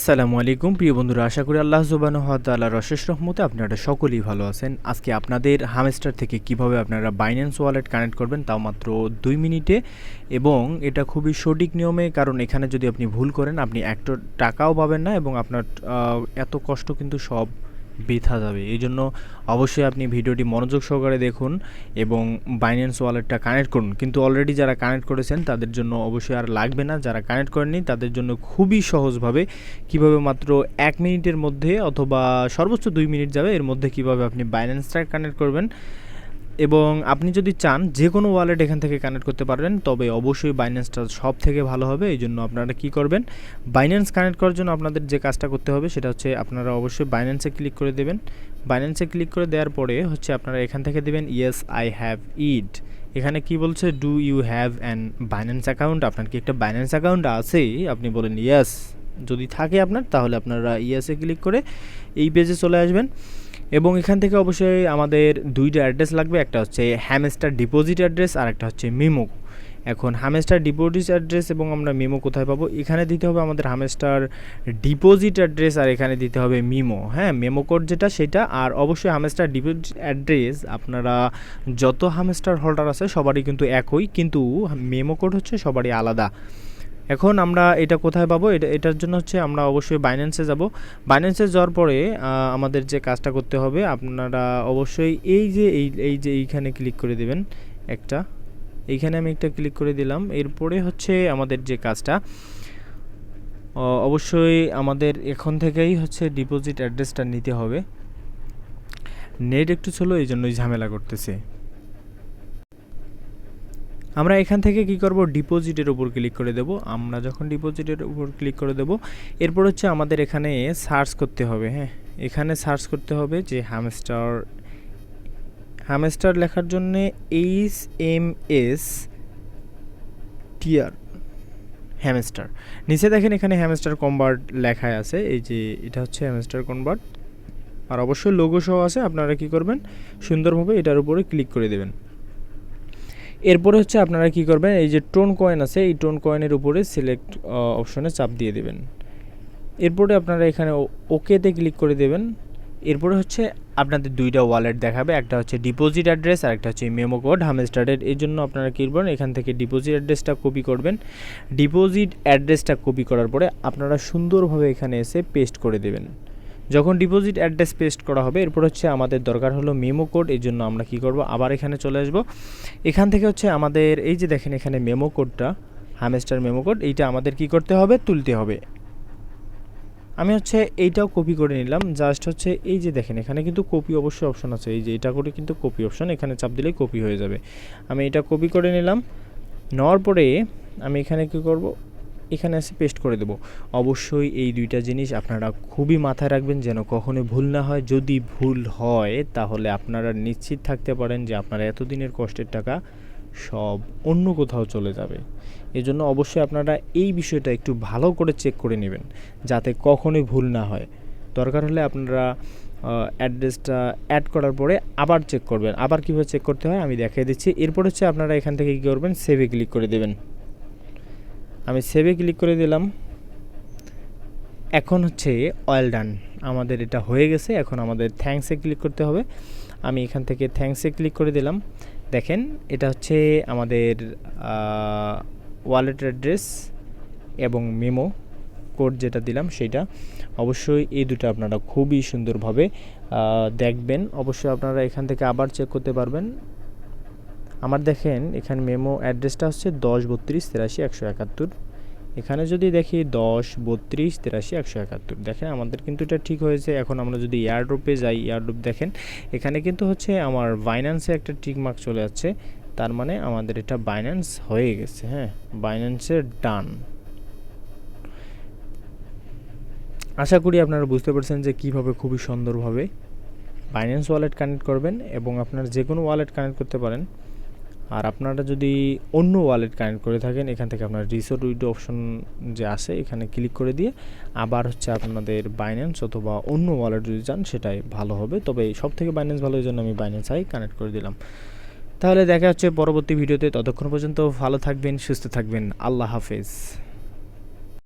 আসসালামু আলাইকুম। প্রিয় বন্ধুরা, আশা করি আল্লাহ জুবান তাল্লাহর অশেষ রহমতে আপনারা সকলেই ভালো আছেন। আজকে আপনাদের হামেস্টার থেকে কীভাবে আপনারা বাইন্যান্স ওয়ালেট কানেক্ট করবেন তাও মাত্র দুই মিনিটে এবং এটা খুবই সঠিক নিয়মে, কারণ এখানে যদি আপনি ভুল করেন, আপনি একটা টাকাও পাবেন না এবং আপনার এত কষ্ট কিন্তু সব বৃথা যাবে। এই জন্য অবশ্যই আপনি ভিডিওটি মনোযোগ সহকারে দেখুন এবং বাইন্যান্স ওয়ালেটটা কানেক্ট করুন। কিন্তু অলরেডি যারা কানেক্ট করেছেন, তাদের জন্য অবশ্যই আর লাগবে না। যারা কানেক্ট করেননি, তাদের জন্য খুবই সহজভাবে কীভাবে মাত্র এক মিনিটের মধ্যে অথবা সর্বোচ্চ দুই মিনিট যাবে, এর মধ্যে কীভাবে আপনি বাইন্যান্সটা কানেক্ট করবেন এবং আপনি যদি চান যে কোনো ওয়ালেট এখান থেকে কানেক্ট করতে পারবেন, তবে অবশ্যই বাইন্যান্সটা সব থেকে ভালো হবে। এই জন্য আপনারা কি করবেন? বাইন্যান্স কানেক্ট করার জন্য আপনাদের যে কাজটা করতে হবে, সেটা হচ্ছে আপনারা অবশ্যই বাইন্যান্সে ক্লিক করে দেবেন। বাইন্যান্সে ক্লিক করে দেওয়ার পরে হচ্ছে আপনারা এখান থেকে দেবেন ইয়েস আই হ্যাভ ইড এখানে কি বলছে? Do you have an Binance account আপনার কি একটা বাইন্যান্স অ্যাকাউন্ট আছে, আপনি বলেন ইয়েস যদি থাকে আপনার, তাহলে আপনারা ইয়েসে ক্লিক করে এই পেজে চলে আসবেন। এবং এখান থেকে অবশ্যই আমাদের দুইটা অ্যাড্রেস লাগবে, একটা হচ্ছে হ্যামস্টার ডিপোজিট অ্যাড্রেস আর একটা হচ্ছে মিমো এখন হামেস্টার ডিপোজিট অ্যাড্রেস এবং আমরা মিমো কোথায় পাবো? এখানে দিতে হবে আমাদের হামেস্টার ডিপোজিট অ্যাড্রেস আর এখানে দিতে হবে মিমো হ্যাঁ মেমো কোড যেটা, সেটা আর অবশ্যই হামেস্টার ডিপোজিট অ্যাড্রেস আপনারা যত হামেস্টার হোল্ডার আছে সবারই কিন্তু একই, কিন্তু মেমো কোড হচ্ছে সবারই আলাদা। এখন আমরা এটা কোথায় পাবো? এটা, এটার জন্য হচ্ছে আমরা অবশ্যই বাইন্যান্সে যাব। বাইন্যান্সে যাওয়ার পরে আমাদের যে কাজটা করতে হবে, আপনারা অবশ্যই এই যে, এই এই যে এইখানে ক্লিক করে দেবেন একটা। এইখানে আমি একটা ক্লিক করে দিলাম। এরপরে হচ্ছে আমাদের যে কাজটা অবশ্যই আমাদের এখন থেকেই হচ্ছে ডিপোজিট অ্যাড্রেসটা নিতে হবে। নেট একটু ছিল এই জন্যই ঝামেলা করতেছে। আমরা এখান থেকে কি করব? ডিপোজিটের উপর ক্লিক করে দেব। আমরা যখন ডিপোজিটের উপর ক্লিক করে দেব, এরপর হচ্ছে আমাদের এখানে সার্চ করতে হবে হ্যাঁ? এখানে সার্চ করতে হবে যে হ্যামস্টার হ্যামস্টার লেখার জন্য H M S T R hamster. নিচে দেখেন এখানে হ্যামস্টার কনভার্ট লেখায় আছে, এই যে এটা হচ্ছে হ্যামস্টার কনভার্ট। আর অবশ্যই লোগো সহ আছে, আপনারা কি করবেন? সুন্দরভাবে এটার উপরে ক্লিক করে দেবেন। এরপরে হচ্ছে আপনারা কি করবেন, এই যে টোন কয়েন আছে, এই টোন কয়েনের উপরে সিলেক্ট অপশনে চাপ দিয়ে দেবেন। এরপরে আপনারা এখানে ওকেতে ক্লিক করে দেবেন। এরপরে হচ্ছে আপনাদের দুইটা ওয়ালেট দেখাবে, একটা হচ্ছে ডিপোজিট অ্যাড্রেস আর একটা হচ্ছে মেমো কোড হামেস্টারের এই জন্য আপনারা কী করবেন, এখান থেকে ডিপোজিট অ্যাড্রেসটা কপি করবেন। ডিপোজিট অ্যাড্রেসটা কপি করার পরে আপনারা সুন্দরভাবে এখানে এসে পেস্ট করে দেবেন। যখন ডিপোজিট অ্যাড্রেস পেস্ট করা হবে, এরপর হচ্ছে আমাদের দরকার হলো মেমো কোড এই জন্য আমরা কি করব? আবার এখানে চলে আসব। এখান থেকে হচ্ছে আমাদের, এই যে দেখেন এখানে মেমো কোডটা হামেস্টার মেমো কোড এইটা আমাদের কি করতে হবে? তুলতে হবে। আমি হচ্ছে এইটাও কপি করে নিলাম। জাস্ট হচ্ছে এই যে দেখেন, এখানে কিন্তু কপি অবশ্যই অপশন আছে। এই যে এটা করে কিন্তু কপি অপশন এখানে চাপ দিলেই কপি হয়ে যাবে। আমি এটা কপি করে নিলাম। নেওয়ার পরে আমি এখানে কি করব? এখানে এসে পেস্ট করে দেব। অবশ্যই এই দুইটা জিনিস আপনারা খুবই মাথায় রাখবেন যেন কখনো ভুল না হয়। যদি ভুল হয়, তাহলে আপনারা নিশ্চিত থাকতে পারেন যে আপনারা এতদিনের কষ্টের টাকা সব অন্য কোথাও চলে যাবে। এজন্য অবশ্যই আপনারা এই বিষয়টা একটু ভালো করে চেক করে নেবেন, যাতে কখনোই ভুল না হয়। দরকার হলে আপনারা অ্যাড্রেসটা অ্যাড করার পরে আবার চেক করবেন। আবার কীভাবে চেক করতে হয় আমি দেখিয়ে দিচ্ছি। এরপর হচ্ছে আপনারা এখান থেকে কী করবেন? সেভে ক্লিক করে দেবেন। আমি সেভে ক্লিক করে দিলাম। এখন হচ্ছে অয়েল ডান আমাদের এটা হয়ে গেছে, এখন আমাদের থ্যাঙ্কসে ক্লিক করতে হবে। আমি এখান থেকে থ্যাঙ্কসে ক্লিক করে দিলাম। দেখেন, এটা হচ্ছে আমাদের ওয়ালেট অ্যাড্রেস এবং মেমো কোড যেটা দিলাম সেটা। অবশ্যই এই দুটো আপনারা খুবই সুন্দরভাবে দেখবেন। অবশ্যই আপনারা এখান থেকে আবার চেক করতে পারবেন। আমার দেখেন, এখানে মেমো অ্যাড্রেসটা হচ্ছে দশ বত্রিশ তেরাশি একশো একাত্তর। এখানে যদি দেখি দশ বত্রিশ তেরাশি একশো একাত্তর, দেখেন আমাদের কিন্তু এটা ঠিক হয়েছে। এখন আমরা যদি এয়ারড্রপে যাই এয়ারড্রপ দেখেন, এখানে কিন্তু হচ্ছে আমার বাইন্যান্সে একটা টিক মার্ক চলে যাচ্ছে। তার মানে আমাদের এটা বাইন্যান্স হয়ে গেছে হ্যাঁ? বাইন্যান্সের ডান আশা করি আপনারা বুঝতে পারছেন যে কীভাবে খুবই সুন্দরভাবে বাইন্যান্স ওয়ালেট কানেক্ট করবেন এবং আপনার যে কোনো ওয়ালেট কানেক্ট করতে পারেন। আর আপনারা যদি অন্য ওয়ালেট কানেক্ট করে থাকেন, এখান থেকে আপনার রিসোর্ট উইডো অপশন যে আছে, এখানে ক্লিক করে দিয়ে আবার হচ্ছে আপনাদের বাইন্যান্স অথবা অন্য ওয়ালেট যদি চান, সেটাই ভালো হবে। তবে সব থেকে বাইন্যান্স ভালো এই জন্য আমি বাইন্যান্স আই কানেক্ট করে দিলাম। তাহলে দেখা হচ্ছে পরবর্তী ভিডিওতে ততক্ষণ পর্যন্ত ভালো থাকবেন, সুস্থ থাকবেন। আল্লাহ হাফেজ।